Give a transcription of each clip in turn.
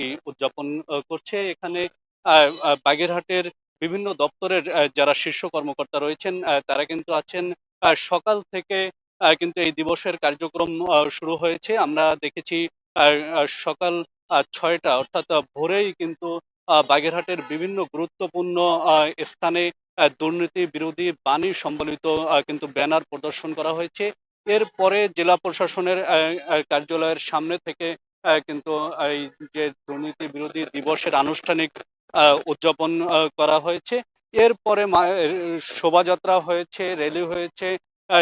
দিবসটি উদযাপন করছে। এখানে বাগেরহাটের বিভিন্ন দপ্তরের যারা শীর্ষ কর্মকর্তা রয়েছেন তারা কিন্তু আছেন। সকাল থেকে কিন্তু এই দিবসের কার্যক্রম শুরু হয়েছে। আমরা দেখেছি সকাল ছয়টা, অর্থাৎ ভোরেই কিন্তু বাগেরহাটের বিভিন্ন গুরুত্বপূর্ণ স্থানে দুর্নীতি বিরোধী বাণী সম্বলিত কিন্তু ব্যানার প্রদর্শন করা হয়েছে। এরপরে জেলা প্রশাসনের কার্যালয়ের সামনে থেকে কিন্তু এই যে দুর্নীতি বিরোধী দিবসের আনুষ্ঠানিক উদযাপন করা হয়েছে। এরপরে শোভাযাত্রা হয়েছে, র্যালি হয়েছে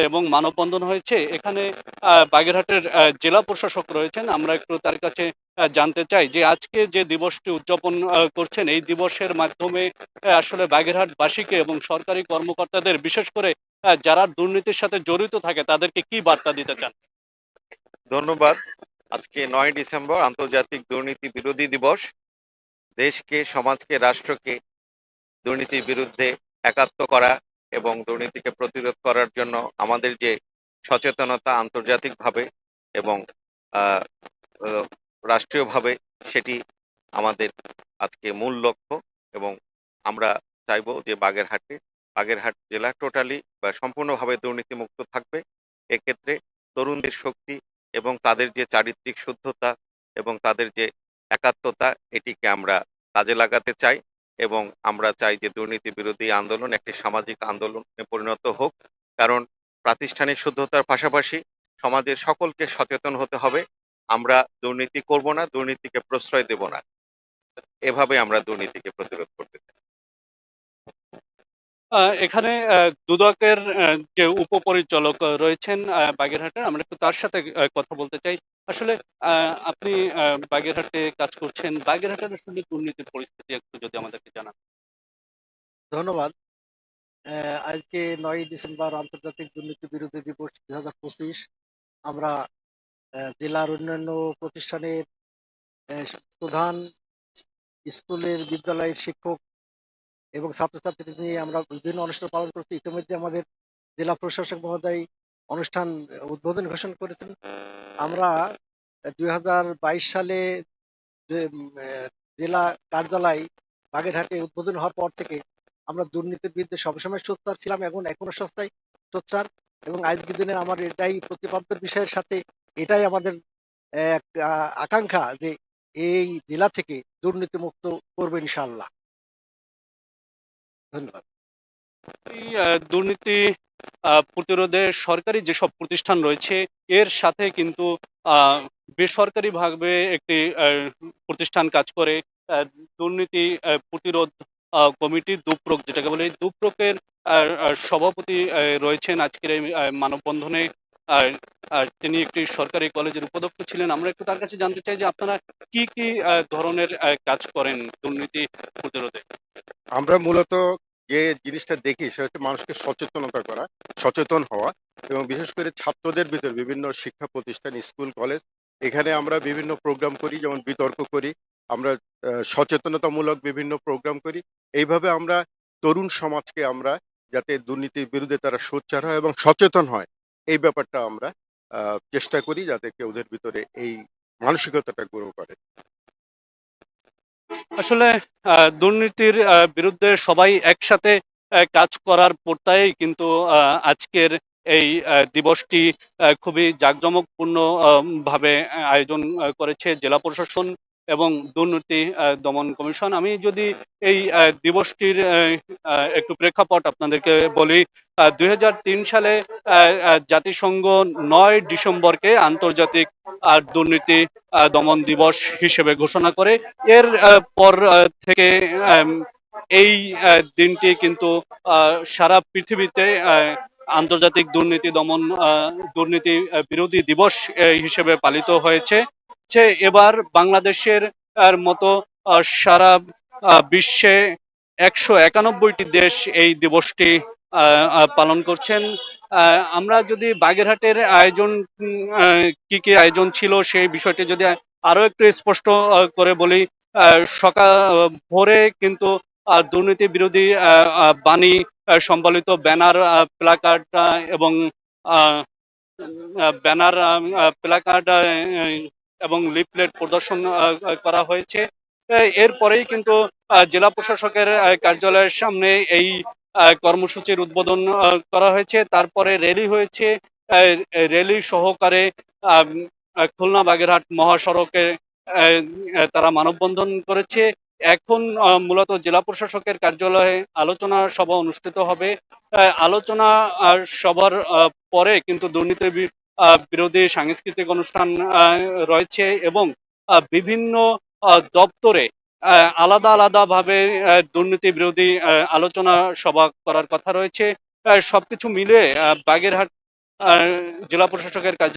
এবং মানববন্ধন হয়েছে। এখানে বাগেরহাটের জেলা প্রশাসক রয়েছেন। আমরা একটু তার কাছে জানতে চাই যে আজকে যে দিবসটি উদযাপন করছেন, এই দিবসের মাধ্যমে আসলে বাগেরহাটবাসীকে এবং সরকারি কর্মকর্তাদের, বিশেষ করে যারা দুর্নীতির সাথে জড়িত থাকে, তাদেরকে কি বার্তা দিতে চান? ধন্যবাদ। আজকে নয় ডিসেম্বর, আন্তর্জাতিক দুর্নীতি বিরোধী দিবস। দেশকে, সমাজকে, রাষ্ট্রকে দুর্নীতির বিরুদ্ধে একাত্ম করা এবং দুর্নীতিকে প্রতিরোধ করার জন্য আমাদের যে সচেতনতা আন্তর্জাতিকভাবে এবং রাষ্ট্রীয়ভাবে সেটি আমাদের আজকে মূল লক্ষ্য এবং আমরা চাইব যে বাগেরহাটে, বাগেরহাট জেলা টোটালি বা সম্পূর্ণভাবে দুর্নীতিমুক্ত থাকবে। এক্ষেত্রে তরুণদের শক্তি এবং তাদের যে চারিত্রিক শুদ্ধতা এবং তাদের যে একাত্মতা, এটিকে আমরা কাজে লাগাতে চাই এবং আমরা চাই যে দুর্নীতি বিরোধী আন্দোলন একটি সামাজিক আন্দোলনে পরিণত হোক। কারণ প্রাতিষ্ঠানিক শুদ্ধতার পাশাপাশি সমাজের সকলকে সচেতন হতে হবে। আমরা দুর্নীতি করব না, দুর্নীতিকে প্রশ্রয় দেব না। এভাবে আমরা দুর্নীতিকে প্রতিরোধ এখানে দুদকের যে উপপরিচালক রয়েছেন বাগেরহাটের, আমরা একটু তার সাথে কথা বলতে চাই। আসলে আপনি বাগেরহাটে কাজ করছেন। বাগেরহাটের আসলে দুর্নীতির পরিস্থিতি একটু যদি আমাদেরকে জানান। ধন্যবাদ। আজকে নয় ডিসেম্বর, আন্তর্জাতিক দুর্নীতি বিরোধী দিবস দুই হাজার পঁচিশ। আমরা জেলার অন্যান্য প্রতিষ্ঠানের প্রধান স্কুলের বিদ্যালয়ের শিক্ষক এবং ছাত্রছাত্রীদের নিয়ে আমরা বিভিন্ন অনুষ্ঠান পালন করছি। ইতিমধ্যে আমাদের জেলা প্রশাসক মহোদয় অনুষ্ঠান উদ্বোধন ঘোষণা করেছেন। আমরা দুই হাজার বাইশ সালে জেলা কার্যালয় বাগেরহাটে উদ্বোধন হওয়ার পর থেকে আমরা দুর্নীতির বিরুদ্ধে সবসময় সোচ্চার ছিলাম, এখন এখনও সস্তায় সোচ্চার এবং আজকের দিনে আমার এটাই প্রতিপাদ্যের বিষয়ের সাথে এটাই আমাদের এক আকাঙ্ক্ষা যে এই জেলা থেকে দুর্নীতি মুক্ত করবে ইনশাআল্লাহ। ধন্যবাদ। দুর্নীতি প্রতিরোধে সরকারি যেসব প্রতিষ্ঠান রয়েছে এর সাথে কিন্তু আহ, বেসরকারিভাবে একটি প্রতিষ্ঠান কাজ করে। দুর্নীতি প্রতিরোধ কমিটি দুপ্রক যেটাকে বলে দুপ্রকের সভাপতি রয়েছেন আজকের এই মানববন্ধনে। আহ, আহ, তিনি একটি সরকারি কলেজের উপাধ্যক্ষ ছিলেন। আমরা একটু তার কাছে জানতে চাই যে আপনারা কি কি ধরনের কাজ করেন দুর্নীতি প্রতিরোধে? আমরা মূলত যে জিনিসটা দেখি সেটা হচ্ছে মানুষকে সচেতনতা করা সচেতন হওয়া এবং বিশেষ করে ছাত্রদের ভিতর বিভিন্ন শিক্ষা প্রতিষ্ঠান স্কুল কলেজ এখানে আমরা বিভিন্ন প্রোগ্রাম করি যেমন বিতর্ক করি আমরা সচেতনতামূলক বিভিন্ন প্রোগ্রাম করি। এইভাবে আমরা তরুণ সমাজকে আমরা যাতে দুর্নীতির বিরুদ্ধে তারা সোচ্চার হয় এবং সচেতন হয়। এই ব্যাপারটা আমরা চেষ্টা করি যাতে কেউ ওদের ভিতরে এই মানসিকতাটা গ্রো করে আসলে দুর্নীতির বিরুদ্ধে সবাই একসাথে কাজ করার পর্তায়েই কিন্তু আজকের এই দিবসটি খুবই জাঁকজমকপূর্ণ ভাবে আয়োজন করেছে জেলা প্রশাসন এবং দুর্নীতি দমন কমিশন। আমি যদি এই দিবসটির একটু প্রেক্ষাপট আপনাদেরকে বলি দুই হাজার তিন সালে জাতিসংঘ নয় ডিসেম্বরকে আন্তর্জাতিক আর দুর্নীতি দমন দিবস হিসেবে ঘোষণা করে। এর পর থেকে এই দিনটি কিন্তু সারা পৃথিবীতে আন্তর্জাতিক দুর্নীতি দমন দুর্নীতি বিরোধী দিবস হিসেবে পালিত হয়েছে। যে এবার বাংলাদেশের মতো সারা বিশ্বে একশো একানব্বইটি দেশ এই দিবসটি পালন করছেন। আমরা যদি বাগেরহাটের আয়োজন কি কি আয়োজন ছিল সেই বিষয়টি যদি আরও একটু স্পষ্ট করে বলি সকাল ভোরে কিন্তু দুর্নীতি বিরোধী বাণী সম্বলিত ব্যানার প্লাকার্ড এবং ব্যানার প্লাকার্ড এবং লিফলেট প্রদর্শন করা হয়েছে। এরপরেই কিন্তু জেলা প্রশাসকের কার্যালয়ের সামনে এই কর্মসূচির উদ্বোধন করা হয়েছে। তারপরে র্যালি হয়েছে। র্যালি সহকারে খুলনা বাগেরহাট মহাসড়কে তারা মানববন্ধন করেছে। এখন মূলত জেলা প্রশাসকের কার্যালয়ে আলোচনা সভা অনুষ্ঠিত হবে। আলোচনা সভার পরে কিন্তু দুর্নীতি বিরোধী সাংস্কৃতিক অনুষ্ঠান রয়েছে এবং বিভিন্ন দপ্তরে আলাদা আলাদাভাবে দুর্নীতি বিরোধী আলোচনা সভা করার কথা রয়েছে। সবকিছু মিলে বাগেরহাট জেলা প্রশাসকের কার্য